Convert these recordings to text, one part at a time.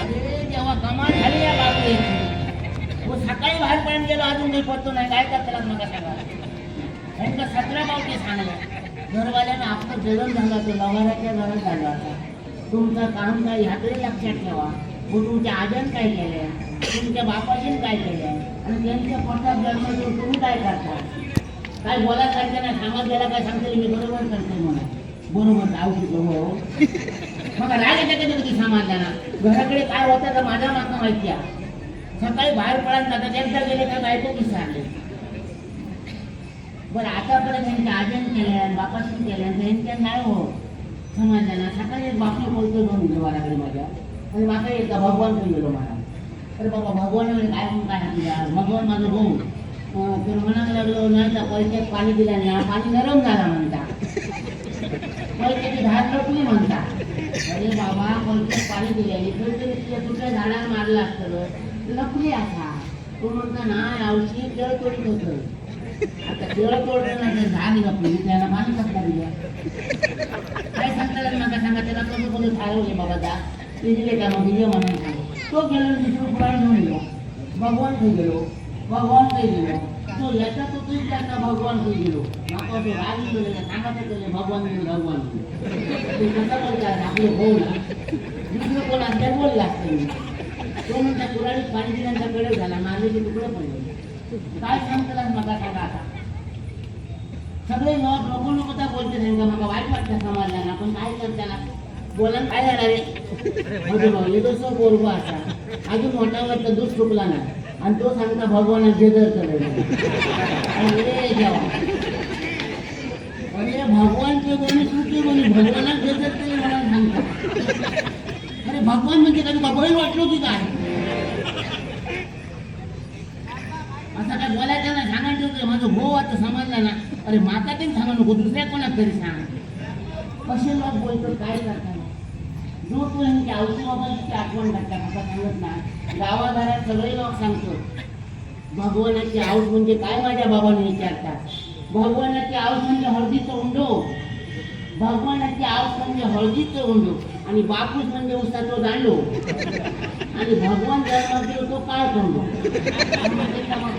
अरे कमाल झाली या बाबतीत तो सकाळी बाहेर पडून गेलो अजून काही पडतो नाही काय करतात मग सांगा त्यांना सतरा पावती सांगलं घरवाल्यानं आपलं जेवण झालं तो लवाराच्या घरात झाला आता तुमचं काम काय ह्याकडे लक्षात ठेवा मग तुमच्या आजन काय केलंय तुमच्या बापाशीन काय केलंय आणि त्यांच्या पोटात जन्म देऊन तुम्ही काय करता काय बोलायसारखं नाही गेला काय सांगते मी बरोबर करते म्हणा बरोबर जाऊ तुझं हो मग राग येते कधी कधी समाजाला घराकडे काय होतं तर माझ्या मागं माहिती आहे. सकाळी बाहेर पडत जातात. एकदा गेले तर बायको विसरले. बरं आतापर्यंत त्यांच्या आजन केल्या बापासून केल्या. त्यांच्या नाही हो. समाजाला सकाळी एक बोलतो दोन देवाराकडे माझ्या. म्हणजे आणि बापा एकदा भगवान पण गेलो मला. अरे बाबा भगवान म्हणे काय म्हणून काय सांगितलं भगवान माझं भाऊ. तर म्हणायला लागलो नाही तर पैशात पाणी दिलं नाही. पाणी नरम झाला म्हणता. पैशाची धार लपली म्हणता. अरे बाबा कोणतं पाणी दिल्याने कोणतं तुझ्या कुठल्या झाडाला मारलं असतं लपले आता? तो म्हणतो ना औषधी केळ तोडीत होतं. आता केळ तोडलं नाही झाड लपली. त्याला पाणी कसला दिलं काय सांगता नका सांगा त्याला कसं कोणी ठरवले बाबा दा ते दिले का मग? दिले म्हणून. तो गेलो दुसरं पुराण घेऊन गेलो. भगवान खाई गेलो. भगवान काही गेलो. तो याचा तो तुम्ही त्यांना भगवान खाई गेलो. माका तो राग गेलो सांगा तर गेले भगवान गेलो भगवान. गेलो ते कसं बोलतात आपले दुसरं कोण असल्या बोलला तो म्हणता कुराडीत पाणी दिल्यांचा कडे झाला मारलेचे तुकडे पडले. काय सांगतला मला सांगा आता. सगळे लोक नको नको त्या बोलते त्यांना मला वाईट वाटतं समाजला आपण काय करताना बोला काय झाला रे अजून येतो तो बोलवा असा अजून मोठा वाटतं दूध चुकला नाही. आणि तो सांगता भगवान जेदर अरे देवा. भगवानचे कोणी सुटले कोणी भगवानात जेदर केले मला सांगता. अरे भगवान म्हणजे कधी बैल वाटलो की काय? असं काय बोलायचं ना सांगायचं होतं माझं हो आता समजला ना. अरे माता तरी सांगा नको दुसऱ्या कोणाक तरी सांग. कसे लोक बोलतो काय करतात? जो तू यांची आठवण टाकतात आता सांगत ना गावाघरात सगळे लोक सांगतो भगवानाची आऊस म्हणजे काय माझ्या बाबाने विचारतात? भगवानाची आऊस म्हणजे हळदीचं उंडो. भगवानाची आऊस म्हणजे हळदीचं उंडो. आणि बापूस म्हणजे उसाचं दांडो. आणि भगवान जन्मातील तो काळ कोंडो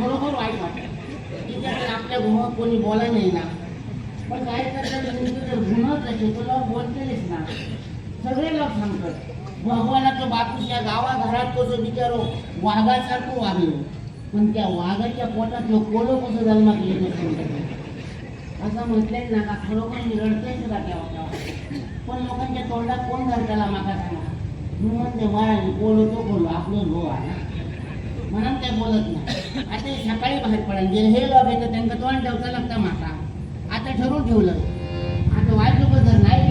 बरोबर वाईट वाटतं. तिच्याकडे आपल्या गुन्हा कोणी बोला नाही ना पण काय करतात तुमचं जर गुन्हाच असेल बोलतेच ना. सगळे लोक सांगतात भगवानाचं बापूस या गावाघरात कसं बिचारो वाघासारखं वागलो पण त्या वाघाच्या पोटात लोक कोलो कसं जन्मात येत असं म्हटलंय ना का खरोखर मी रडतोय सुद्धा तेव्हा पण लोकांच्या तोंडात कोण धरताला माका सांगा मी म्हणते कोलो तो कोलो आपलं लो आहे म्हणून ते बोलत नाही. आता सकाळी बाहेर पडेल जे हे लोक येतं त्यांना तोंड ठेवता लागतं माका आता ठरवून ठेवलं. आता वाईट लोक जर नाही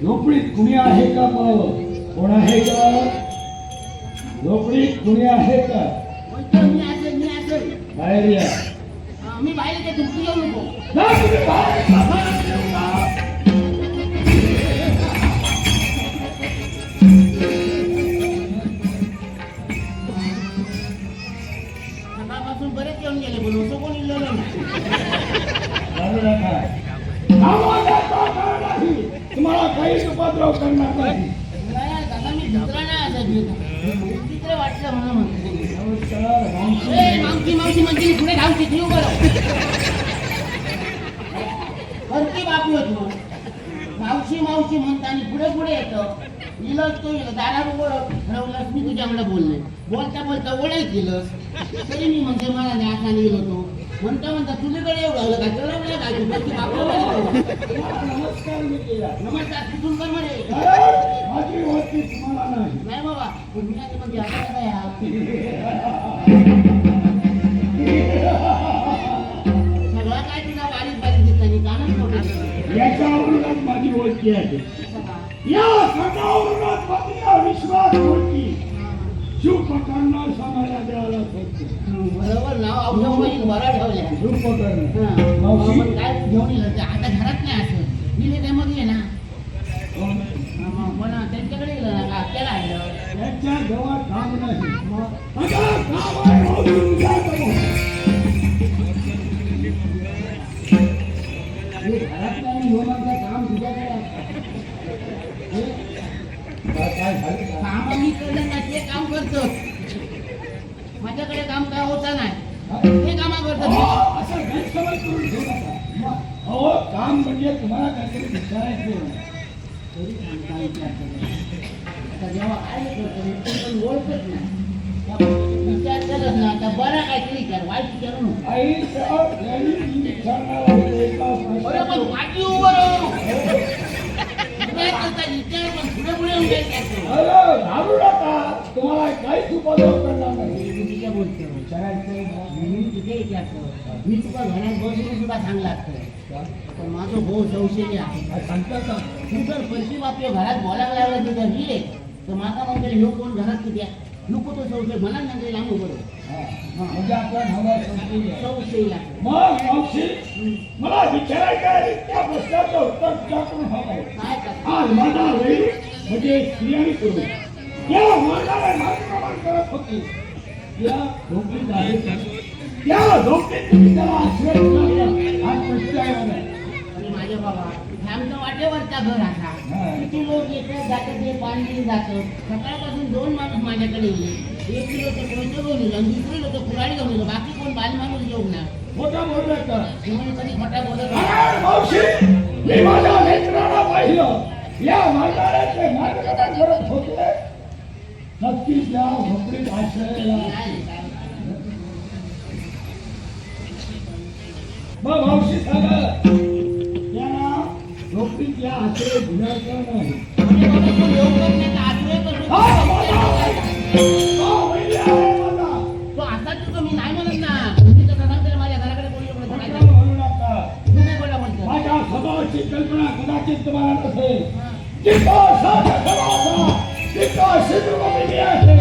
झोपडीत कुणी आहे का पाव कोण आहे का झोपडीत कुणी आहे का बाहेर या मी बाहेर येते येऊ नको बरेच येऊन गेले पण असं कोणी लिहिलं नाही चालू तुम्हाला काहीच उपद्रव करणार नाही मावशी मावशी पुढे होतो मावशी मावशी म्हणताना पुढे पुढे येत. इलस तो इलस दारावर ओळख ठरवलंस मी तुझ्याकडे बोलले बोलता बोलता ओळख केलंस तरी मी म्हणते मला नाही असा लिहिलो तो. म्हणता म्हणता तुझ्याकडे येऊ लागलं तुला नाही का तू वरती बापाला बोलतो. हा, नमस्कार मी केला. नमस्कार तिथून कर म्हणे. अरे, माझी वस्ती तुम्हाला नाही. नाही बाबा पुण्याची म्हणजे आता काय? सगळं काय तुला बारीक बारीक दिसतं आणि कानच मोठे आहे. या विश्वास होती शिवप्रकांना समाजा द्यायला होते बरोबर नाव औषध बरा ठेवल्या शिवप्रकरण हा. मावशी? आपण काय घेऊन येलं ते आता घरात नाही असं मी ते त्यामध्ये आहे ना हा, मग पण त्यांच्याकडे गेलं ना का त्याला आलं त्यांच्या जवळ काम नाही माझ्याकडे काम काय होता नाही. हा? कामा करतो अहो, असं गैरसमज करून घेऊ नका. अहो काम म्हणजे तुम्हाला काहीतरी विचारायचं तरी सांगता विचार आता जेव्हा काय करतो मी ते पण ओळखत नाही. विचार करत ना आता बरा काहीतरी विचार वाईट विचारू नको. आई साहेब यांनी मी विचारणार आहे. एका बरं पण प्रश्नाचं. पाठी उभं राहू. काय करता विचार पण पुढे पुढे उभे करतो अरे घाबरू नका. तुम्हाला काहीच उपद्रव करणार नाही मी विचारायचं मी तुका घरात बसून सुद्धा सांगला पण माझं भाऊ संशय आहे. तू जर पैसे बापल्या घरात बोलायला लागला तुझं गेले तर माका म्हणते ह्यो कोण घरात किती नको तो संशय मला म्हणजे लांब बरोबर. म्हणजे आहे. संशय लागतो मग मावशी मला विचारायचं आहे त्या प्रश्नाचं उत्तर तुझ्याकडून हवं आहे. काय करता? आज माझा वेळी म्हणजे या मार्गाला करत होती. या झोपडीत आहे का? या झोपडीत तुम्ही त्याला आश्रय दिला का? हा प्रश्न आहे माझा. आणि माझ्या बाबा हे आमचं वाटेवरचा घर असा हा. किती लोक येतात जातात ते पाणी जातं सकाळपासून दोन माणूस माझ्याकडे येईल एक किलो तर कोणतं घेऊन येईल आणि दुसरी लोक पुराडी घेऊन येईल बाकी कोण बाल माणूस येऊ ना खोटं बोललं का? तुम्ही कधी खोटा बोलत मी माझ्या लेकराला पाहिलं या मार्गाने ते मार्गक्रमण करत होते नक्कीच या झोपडीत आश्रयाला. मग मावशी सांगा त्यांना झोपडीत या आश्रय घेण्याचं नाही. माझ्या स्वभावाची कल्पना कदाचित तुम्हाला नसेल. जितका साधा स्वभावाचा जितका शिद्रुपी आहे तर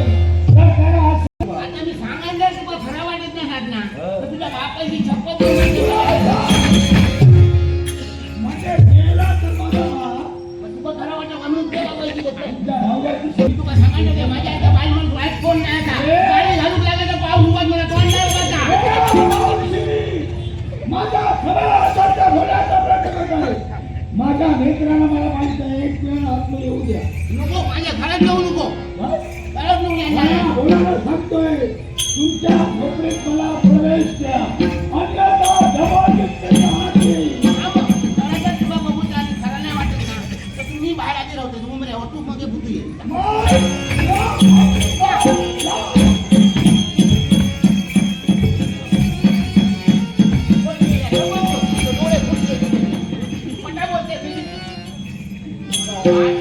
मित्रांना मला माहीत आहे एक प्लॅन आतमध्ये येऊ द्या नको माझ्या घरात. येऊ नको घरात सांगतोय. तुमच्या नोकरीत मला Bye.